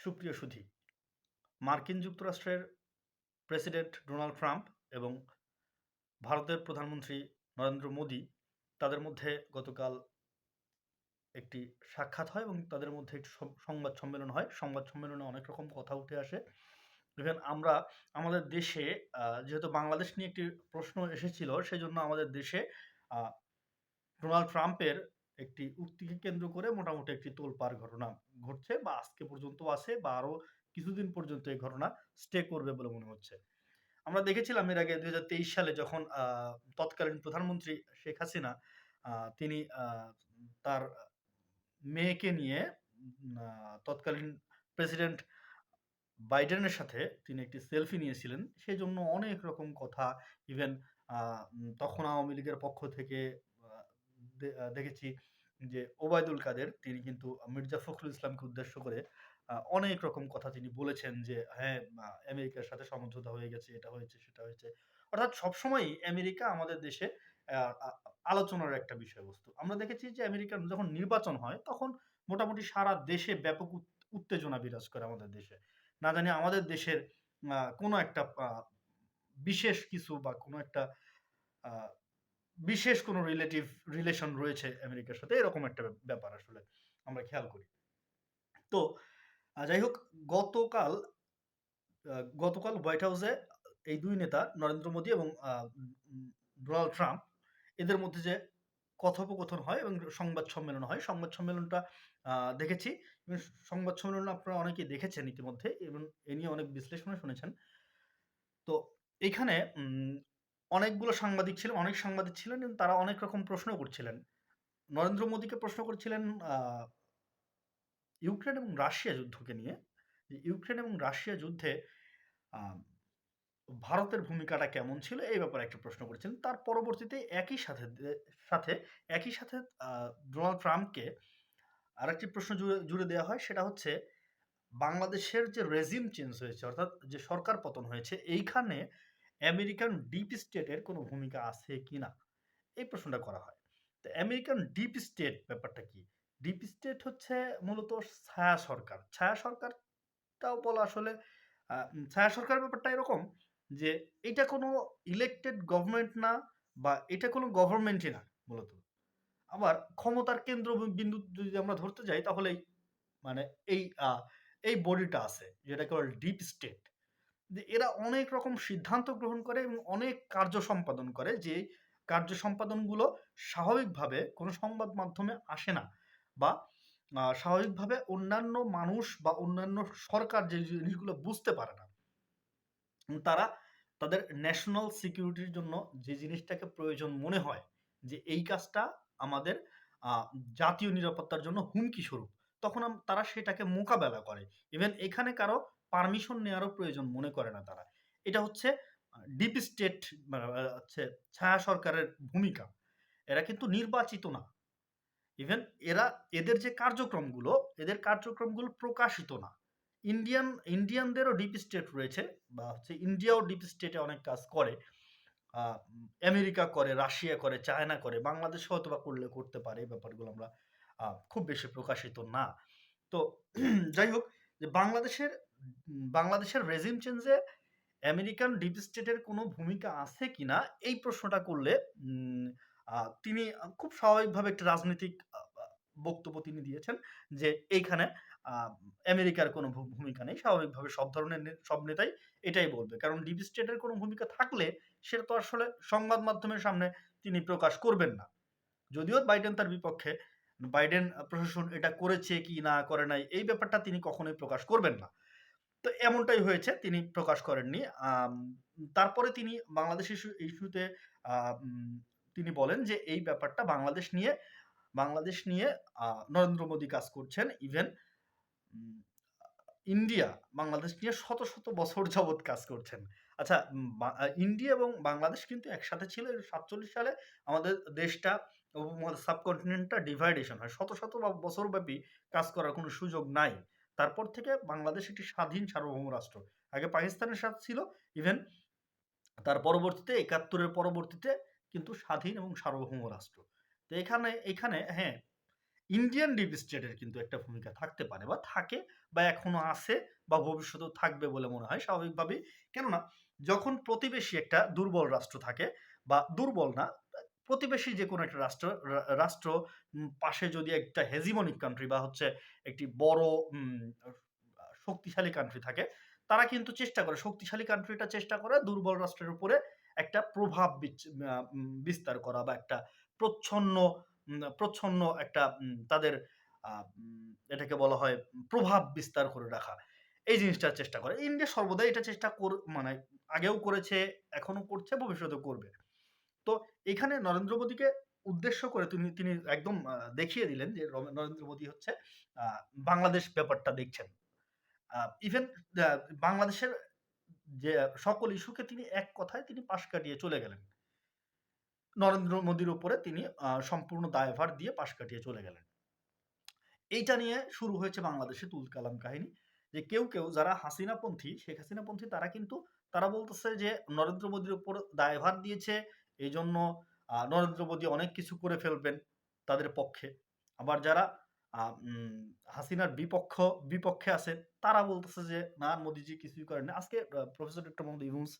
সুপ্রিয় সুধী, মার্কিন যুক্তরাষ্ট্রের প্রেসিডেন্ট ডোনাল্ড ট্রাম্প এবং ভারতের প্রধানমন্ত্রী নরেন্দ্র মোদী তাদের মধ্যে গতকাল একটি সাক্ষাৎ হয় এবং তাদের মধ্যে একটি সংবাদ সম্মেলন হয়। সংবাদ সম্মেলনে অনেক রকম কথা উঠে আসে। ইভেন আমরা, আমাদের দেশে যেহেতু বাংলাদেশ নিয়ে একটি প্রশ্ন এসেছিল সেই জন্য আমাদের দেশে ডোনাল্ড ট্রাম্পের একটি উক্তিকে কেন্দ্র করে মোটামুটি একটি তোলপাড় ঘটনা ঘটছে বা আজকে পর্যন্ত আছে বা আরও কিছুদিন পর্যন্ত এই ঘটনা স্টে করবে বলে মনে হচ্ছে। আমরা দেখেছিলাম এর আগে দু হাজার তেইশ সালে যখন তৎকালীন প্রধানমন্ত্রী শেখ হাসিনা তিনি তার মেয়েকে নিয়ে তৎকালীন প্রেসিডেন্ট বাইডেনের সাথে তিনি একটি সেলফি নিয়েছিলেন। সেই জন্য অনেক রকম কথা ইভেন তখন আওয়ামী লীগের পক্ষ থেকে দেখেছি যে ওবায়দুল কাদের তিনি কিন্তু মির্জা ফখরুল ইসলামকে উদ্দেশ্য করে অনেক রকম কথা তিনি বলেছেন যে হ্যাঁ আমেরিকার সাথে সমঝোতা হয়ে গেছে, এটা হয়েছে, সেটা হয়েছে। অর্থাৎ সবসময়ই আমেরিকা আমাদের দেশে আলোচনার একটা বিষয়বস্তু। আমরা দেখেছি যে আমেরিকার যখন নির্বাচন হয়, তখন মোটামুটি সারা দেশে ব্যাপক উত- উত্তেজনা বিরাজ করে আমাদের দেশে। না জানি আমাদের দেশের কোনো একটা বিশেষ কিছু বা কোনো একটা বিশেষ কোনো রিলেটিভ রিলেশন রয়েছে আমেরিকার সাথে, এরকম একটা ব্যাপার আসলে আমরা খেয়াল করি। তো যাই হোক, গতকাল গতকাল হোয়াইট হাউসে এই দুই নেতা, নরেন্দ্র মোদী এবং ডোনাল্ড ট্রাম্প, এদের মধ্যে যে কথোপকথন হয় এবং সংবাদ সম্মেলন হয়, সংবাদ সম্মেলনটা দেখেছি। সংবাদ সম্মেলন আপনারা অনেকেই দেখেছেন ইতিমধ্যে এবং এ নিয়ে অনেক বিশ্লেষণও শুনেছেন। তো, এখানে অনেকগুলো সাংবাদিক ছিলেন, অনেক সাংবাদিক ছিলেন এবং তারা অনেক রকম প্রশ্ন করছিলেন। নরেন্দ্র মোদীকে প্রশ্ন করছিলেন ইউক্রেন এবং রাশিয়া যুদ্ধকে নিয়ে। ইউক্রেন এবং রাশিয়া যুদ্ধে ভারতের ভূমিকাটা কেমন ছিল এই ব্যাপারে একটা প্রশ্ন করেছিলেন। তার পরবর্তীতে একই সাথে সাথে, একই সাথে ডোনাল্ড ট্রাম্পকে আরেকটি প্রশ্ন জুড়ে জুড়ে দেওয়া হয়, সেটা হচ্ছে বাংলাদেশের যে রেজিম চেঞ্জ হয়েছে, অর্থাৎ যে সরকার পতন হয়েছে, এইখানে আমেরিকান ডিপ স্টেটের কোনো ভূমিকা আছে কি না? এই প্রশ্নটা করা হয়। তো আমেরিকান ডিপ স্টেট ব্যাপারটা কি? ডিপ স্টেট হচ্ছে মূলত ছায়া সরকার। ছায়া সরকারটাও বলা আসলে ছায়া সরকার ব্যাপারটা এরকম যে এটা কোনো ইলেকটেড গভর্নমেন্ট না বা এটা কোনো গভর্নমেন্টই না মূলত। আবার ক্ষমতার কেন্দ্র বিন্দু যদি আমরা ধরতে যাই তাহলে মানে এই এই বডিটা আছে যেটাকে বলে ডিপ স্টেট যে এরা অনেক রকম সিদ্ধান্ত গ্রহণ করে এবং অনেক কার্য সম্পাদন করে যে কার্য সম্পাদনগুলো স্বাভাবিকভাবে কোনো সংবাদ মাধ্যমে আসে না বা স্বাভাবিকভাবে অন্যান্য মানুষ বা অন্যান্য সরকার যে জিনিসগুলো বুঝতে পারে না। তারা তাদের ন্যাশনাল সিকিউরিটির জন্য যে জিনিসটাকে প্রয়োজন মনে হয় যে এই কাজটা আমাদের জাতীয় নিরাপত্তার জন্য হুমকি স্বরূপ, তখন তারা সেটাকে মোকাবেলা করে। ইভেন এখানে কারও পারমিশন নেওয়ারও প্রয়োজন মনে করে না তারা। এটা হচ্ছে ডিপ স্টেট হচ্ছে ছায়া সরকারের ভূমিকা। এরা কিন্তু নির্বাচিত না। ইভেন এরা, এদের যে কার্যক্রমগুলো, এদের কার্যক্রমগুলো প্রকাশিত না। ইন্ডিয়ান ইন্ডিয়ানদেরও ডিপ স্টেট রয়েছে, বা হচ্ছে ইন্ডিয়াও ডিপ স্টেটে অনেক কাজ করে। আমেরিকা করে, রাশিয়া করে, চায়না করে, বাংলাদেশ হয়তো বা করলে করতে পারে ব্যাপারগুলো আমরা খুব বেশি প্রকাশিত না। তো, যাই হোক, যে বাংলাদেশের বাংলাদেশের রেজিম চেঞ্জে আমেরিকান ডিপ স্টেটের কোনো ভূমিকা আছে কিনা? এই প্রশ্নটা করলে তিনি খুব স্বাভাবিকভাবে একটা রাজনৈতিক বক্তব্য তিনি দিয়েছেন যে এইখানে আমেরিকার কোনো ভূমিকা নেই। স্বাভাবিকভাবে সব ধরনের সব নেতাই এটাই বলবে। কারণ ডিপ স্টেটের কোনো ভূমিকা থাকলে সেটা তো আসলে সংবাদ মাধ্যমের সামনে তিনি প্রকাশ করবেন না। যদিও বাইডেন তার বিপক্ষে বাইডেন প্রশাসন এটা করেছে কি না, করে নাই, এই ব্যাপারটা তিনি কখনোই প্রকাশ করবেন না। তো এমনটাই হয়েছে, তিনি প্রকাশ করেননি। তারপরে তিনি বাংলাদেশ ইস্যু, ইস্যুতে তিনি বলেন যে এই ব্যাপারটা বাংলাদেশ নিয়ে বাংলাদেশ নিয়ে নরেন্দ্র মোদী কাজ করছেন। ইভেন ইন্ডিয়া বাংলাদেশ নিয়ে শত শত বছর যাবৎ কাজ করছেন। আচ্ছা ইন্ডিয়া এবং বাংলাদেশ কিন্তু একসাথে ছিল সাতচল্লিশ সালে। আমাদের দেশটা সাবকন্টিনেন্টটা ডিভাইডেশন হয়। শত শত বা- বছর ব্যাপী কাজ করার কোনো সুযোগ নাই। তারপর থেকে বাংলাদেশ একটি স্বাধীন সার্বভৌম রাষ্ট্র। আগে পাকিস্তানের সাথে ছিল ইভেন তার পরবর্তীতে একাত্তরের পরবর্তীতে কিন্তু স্বাধীন এবং সার্বভৌম রাষ্ট্র। তো এখানে এখানে হ্যাঁ ইন্ডিয়ান ডিপ স্টেটের কিন্তু একটা ভূমিকা থাকতে পারে বা থাকে বা এখনও আছে বা ভবিষ্যতেও থাকবে বলে মনে হয় স্বাভাবিকভাবেই। কেননা, যখন প্রতিবেশী একটা দুর্বল রাষ্ট্র থাকে বা দুর্বল না প্রতিবেশী যে কোনো একটা রাষ্ট্র রাষ্ট্র পাশে যদি একটা হেজিমনিক কান্ট্রি বা হচ্ছে একটি বড় শক্তিশালী কান্ট্রি থাকে, তারা কিন্তু চেষ্টা করে, শক্তিশালী কান্ট্রিটা চেষ্টা করে দুর্বল রাষ্ট্রের উপরে একটা প্রভাব বিস্তার করা বা একটা প্রচ্ছন্ন প্রচ্ছন্ন একটা তাদের এটাকে বলা হয় প্রভাব বিস্তার করে রাখা। এই জিনিসটা চেষ্টা করে। ইন্ডিয়া সর্বদাই এটা চেষ্টা কর মানে আগেও করেছে এখনও করছে, ভবিষ্যতেও করবে। তো এখানে নরেন্দ্র মোদীকে উদ্দেশ্য করে তিনি তিনি একদম দেখিয়ে দিলেন যে নরেন্দ্র মোদী হচ্ছে বাংলাদেশ ব্যাপারটা দেখছেন। ইভেন বাংলাদেশের যে সকল ইস্যুকে তিনি এক কথায় তিনি পাশ কাটিয়ে চলে গেলেন। নরেন্দ্র মোদীর উপরে তিনি সম্পূর্ণ দায়ভার দিয়ে পাশ কাটিয়ে চলে গেলেন। এইটা নিয়ে শুরু হয়েছে বাংলাদেশে তুল কালাম কাহিনী, যে কেউ কেউ যারা হাসিনাপন্থী, শেখ হাসিনাপন্থী তারা কিন্তু, তারা বলতেছে যে নরেন্দ্র মোদীর উপর দায়ভার দিয়েছে এই জন্য নরেন্দ্র মোদী অনেক কিছু করে ফেলবেন তাদের পক্ষে। আবার যারা হাসিনার বিপক্ষ, বিপক্ষে আছে তারা বলতেছে যে, না, মোদীজি কিছুই করেন না। আজকে প্রফেসর ডক্টর মোহাম্মদ ইউনুস,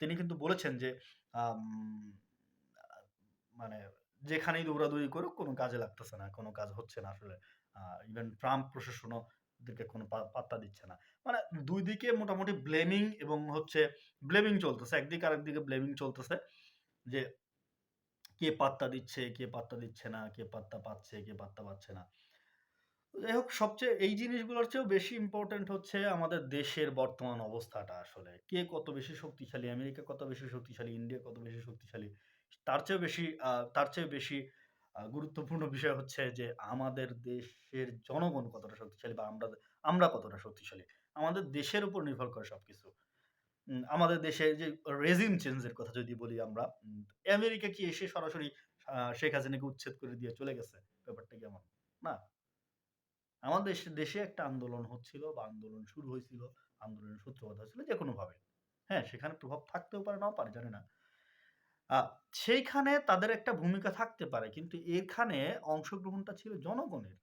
তিনি কিন্তু বলেছেন যে মানে যেখানেই দৌড়াদৌড়ি করুক, কোনো কাজে লাগতেছে না, কোনো কাজ হচ্ছে না আসলে। ইভেন ট্রাম্প প্রশাসনও ওদেরকে কোনো পাত্তা দিচ্ছে না। মানে দুই দিকে মোটামুটি ব্লেমিং এবং হচ্ছে ব্লেমিং চলতেছে, একদিকে আরেকদিকে ব্লেমিং চলতেছে। যে কে পাত্তা দিচ্ছে, কে পাত্তা দিচ্ছে না, কে পাত্তা পাচ্ছে, কে পাত্তা পাচ্ছে না। যাই হোক, সবচেয়ে এই জিনিসগুলোর চেয়েও বেশি ইম্পর্টেন্ট হচ্ছে আমাদের দেশের বর্তমান অবস্থাটা আসলে। কে কত বেশি শক্তিশালী, আমেরিকা কত বেশি শক্তিশালী, ইন্ডিয়া কত বেশি শক্তিশালী, তার চেয়েও বেশি তার চেয়ে বেশি গুরুত্বপূর্ণ বিষয় হচ্ছে যে আমাদের দেশের জনগণ কতটা শক্তিশালী বা আমরা আমরা কতটা শক্তিশালী। আমাদের দেশের উপর নির্ভর করে সবকিছু। আমাদের দেশে যে রেজিম চেঞ্জের কথা যদি বলি আমরা আমেরিকা কি এসে সরাসরি শেখ হাসিনাকে উচ্ছেদ করে দিয়ে চলে গেছে? ব্যাপারটা কেমন? না। আমাদের দেশে একটা আন্দোলন হচ্ছিল বা আন্দোলন শুরু হয়েছিল, আন্দোলনের সূত্রপাত হয়েছিল যে কোনো ভাবে হ্যাঁ সেখানে প্রভাব থাকতেও পারে নাও পারে, জানি না। সেইখানে তাদের একটা ভূমিকা থাকতে পারে, কিন্তু এখানে অংশগ্রহণটা ছিল জনগণের।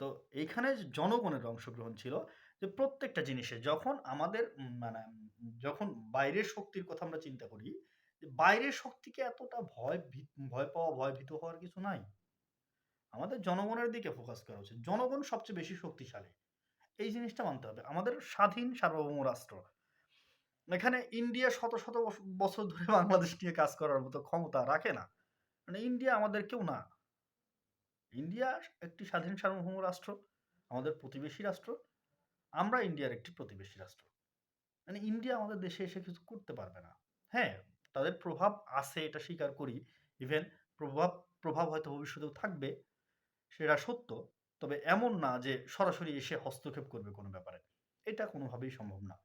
তো এইখানে জনগণের অংশগ্রহণ ছিল যে প্রত্যেকটা জিনিসে যখন আমাদের মানে যখন বাইরের শক্তির কথা আমরা চিন্তা করি, যে বাইরের শক্তিকে এতটা ভয় ভয় পাওয়া ভয় ভীত হওয়ার কিছু নাই। আমাদের জনগণের দিকে ফোকাস করা উচিত। জনগণ সবচেয়ে বেশি শক্তিশালী। এই জিনিসটা মানতে হবে। আমাদের স্বাধীন সার্বভৌম রাষ্ট্র। এখানে ইন্ডিয়া শত শত বছর ধরে বাংলাদেশ নিয়ে কাজ করার মতো ক্ষমতা রাখে না। মানে ইন্ডিয়া আমাদের কেউ না। ইন্ডিয়া একটি স্বাধীন সার্বভৌম রাষ্ট্র। আমাদের প্রতিবেশী রাষ্ট্র। আমরা ইন্ডিয়ার একটি প্রতিবেশী রাষ্ট্র। মানে ইন্ডিয়া আমাদের দেশে এসে কিছু করতে পারবে না। হ্যাঁ তাদের প্রভাব আছে, এটা স্বীকার করি। ইভেন প্রভাব প্রভাব হয়তো ভবিষ্যতেও থাকবে, সেটা সত্য। তবে এমন না যে সরাসরি এসে হস্তক্ষেপ করবে কোনো ব্যাপারে। এটা কোনোভাবেই সম্ভব না।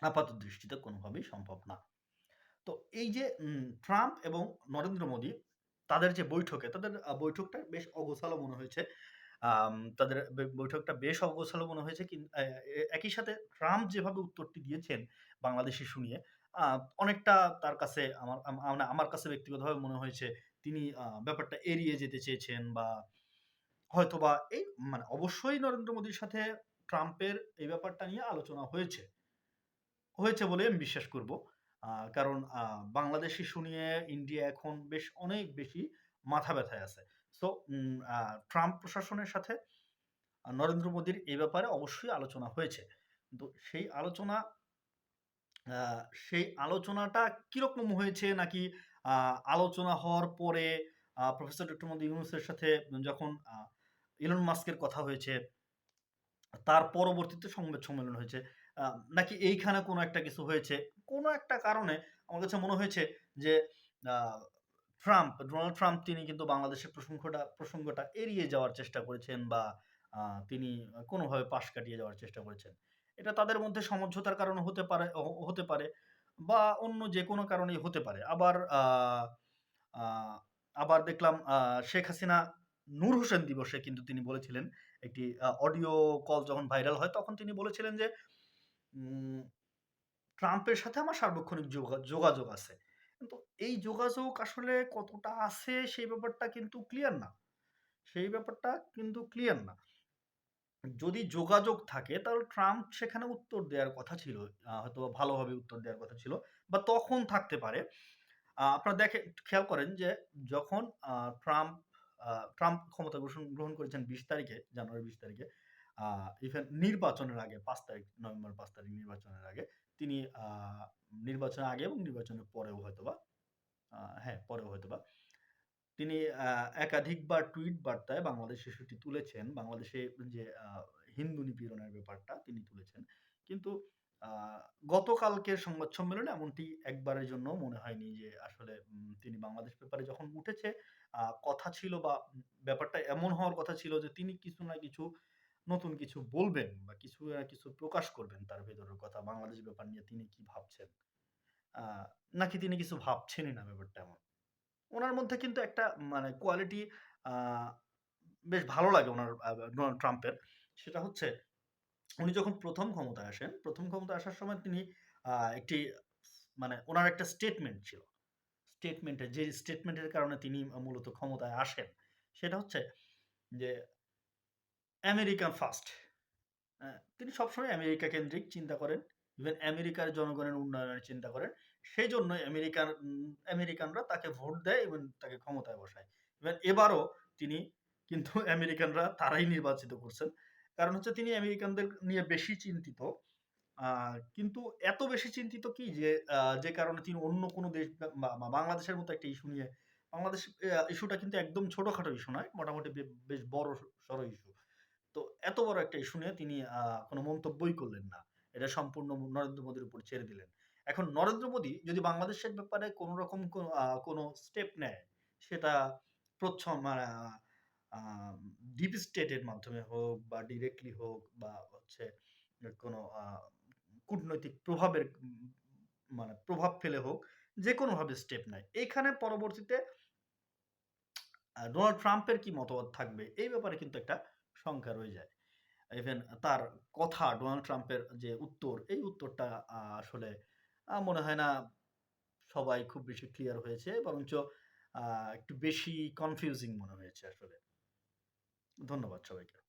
আপাত দৃষ্টিতে কোনোভাবেই সম্ভব না। তো এই যে ট্রাম্প এবং নরেন্দ্র মোদী, তাদের যে বৈঠকে, তাদের বৈঠকটা বেশ অগোছালো মনে হয়েছে। তাদের বৈঠকটা বেশ অগোছালো মনে হয়েছে কিন্তু একই সাথে ট্রাম্প যেভাবে উত্তরটি দিয়েছেন বাংলাদেশি শুনিয়ে আহ, অনেকটা তার কাছে আমার আম- আম- আমার কাছে ব্যক্তিগতভাবে মনে হয়েছে তিনি ব্যাপারটা এড়িয়ে যেতে চেয়েছেন বা হয়তোবা এই মানে অবশ্যই নরেন্দ্র মোদীর সাথে ট্রাম্পের এই ব্যাপারটা নিয়ে আলোচনা হয়েছে হয়েছে বলে আমি বিশ্বাস করব। কারণ বাংলাদেশ ইস্যু নিয়ে ইন্ডিয়া এখন বেশ অনেক বেশি মাথা ব্যথায় আছে। সো ট্রাম্প প্রশাসনের সাথে নরেন্দ্র মোদীর এই ব্যাপারে অবশ্যই আলোচনা হয়েছে। কিন্তু সেই আলোচনা সেই আলোচনাটা কীরকম হয়েছে নাকি আলোচনা হওয়ার পরে প্রফেসর ডক্টর মোদী ইউনুসের সাথে যখন ইলন মাস্কের কথা হয়েছে, তার পরবর্তীতে সংবাদ সম্মেলন হয়েছে নাকি এইখানে কোনো একটা কিছু হয়েছে? কোনো একটা কারণে আমার কাছে মনে হয়েছে যে ট্রাম্প ডোনাল্ড ট্রাম্প তিনি কিন্তু বাংলাদেশের প্রসঙ্গটা প্রসঙ্গটা এড়িয়ে যাওয়ার চেষ্টা করেছেন বা তিনি কোনোভাবে পাশ কাটিয়ে যাওয়ার চেষ্টা করেছেন। এটা তাদের মধ্যে সমঝোতার কারণে হতে পারে হতে পারে বা অন্য যে কোনো কারণেই হতে পারে। আবার আবার দেখলাম শেখ হাসিনা নূর হোসেন দিবসে কিন্তু তিনি বলেছিলেন, একটি অডিও কল যখন ভাইরাল হয় তখন তিনি বলেছিলেন যে ট্রাম্পের সাথে আমার সার্বক্ষণিক যোগা- যোগাযোগ আছে। কিন্তু এই যোগাযোগ আসলে কতটা আছে সেই ব্যাপারটা কিন্তু ক্লিয়ার না সেই ব্যাপারটা কিন্তু ক্লিয়ার না। যদি যোগাযোগ থাকে তাহলে ট্রাম্প সেখানে উত্তর দেওয়ার কথা ছিল। হয়তো ভালোভাবে উত্তর দেওয়ার কথা ছিল বা তখন থাকতে পারে। আপনারা দেখেন খেয়াল করেন যে যখন ট্রাম্প ট্রাম্প ক্ষমতা গ্রহণ করেছেন ২০ তারিখে, জানুয়ারি বিশ তারিখে। ইভেন নির্বাচনের আগে পাঁচ তারিখ, নভেম্বর পাঁচ তারিখ নির্বাচনের আগে তিনি নির্বাচনের আগে এবং নির্বাচনের পরেও হয়তোবা আ হ্যাঁ, পরেও হয়তোবা তিনি আ একাধিকবার টুইট বার্তায় বাংলাদেশ ইস্যুটি তুলেছেন। বাংলাদেশে যে হিন্দু নিপীড়নের ব্যাপারটা তিনি তুলেছেন। কিন্তু গতকালকের সংবাদ সম্মেলনে এমনটি একবারের জন্যও মনে হয়নি যে আসলে তিনি বাংলাদেশ ব্যাপারে যখন উঠেছে কথা ছিল বা ব্যাপারটা এমন হওয়ার কথা ছিল যে তিনি কিছু না কিছু নতুন কিছু বলবেন বা কিছু কিছু প্রকাশ করবেন তার ভেতরের কথা। বাংলাদেশ ব্যাপার নিয়ে তিনি কি ভাবছেন। নাকি তিনি কিছু ভাবছেনই না ব্যাপারটা এমন। ওনার মধ্যে কিন্তু একটা মানে কোয়ালিটি বেশ ভালো লাগে ওনার ডোনাল্ড ট্রাম্পের। সেটা হচ্ছে উনি যখন প্রথম ক্ষমতায় আসেন, প্রথম ক্ষমতায় আসার সময় তিনি একটি মানে ওনার একটা স্টেটমেন্ট ছিল। স্টেটমেন্টে যে স্টেটমেন্টের কারণে তিনি মূলত ক্ষমতায় আসেন, সেটা হচ্ছে যে আমেরিকা ফার্স্ট। তিনি সবসময় আমেরিকা কেন্দ্রিক চিন্তা করেন। ইভেন আমেরিকার জনগণের উন্নয়নের চিন্তা করেন। সেজন্যই আমেরিকান উম আমেরিকানরা তাকে ভোট দেয় এবং তাকে ক্ষমতায় বসায়। ইভেন এবারও তিনি কিন্তু আমেরিকানরা তারাই নির্বাচিত করছেন। কারণ হচ্ছে তিনি আমেরিকানদের নিয়ে বেশি চিন্তিত। কিন্তু এত বেশি চিন্তিত কি যে যে কারণে তিনি অন্য কোনো দেশ বা বাংলাদেশের মতো একটা ইস্যু নিয়ে, বাংলাদেশ ইস্যুটা কিন্তু একদম ছোটখাটো ইস্যু নয়। মোটামুটি বেশ বড় সড় ইস্যু। এত বড় একটা ইস্যু নিয়ে তিনি কোনো মন্তব্যই করলেন না। এটা সম্পূর্ণ নরেন্দ্র মোদির উপর ছেড়ে দিলেন। এখন নরেন্দ্র মোদি যদি বাংলাদেশের ব্যাপারে কোন রকম কোন স্টেপ নেয়, সেটা প্রচ্ছম ডিপ স্টেটের মাধ্যমে হোক বা ডিরেক্টলি হোক বা হচ্ছে কোনো কূটনৈতিক প্রভাবের মানে প্রভাব ফেলে হোক, যেকোনোভাবে স্টেপ নেয়। এখানে পরবর্তীতে ডোনাল্ড ট্রাম্পের কি মতামত থাকবে এই ব্যাপারে কিন্তু একটা শঙ্কা রয়ে যায়। ইভেন তার কথা ডোনাল্ড ট্রাম্পের যে উত্তর, এই উত্তরটা আসলে মনে হয় না সবাই খুব বেশি ক্লিয়ার হয়েছে। বরঞ্চ একটু বেশি কনফিউজিং মনে হয়েছে আসলে। ধন্যবাদ সবাইকে।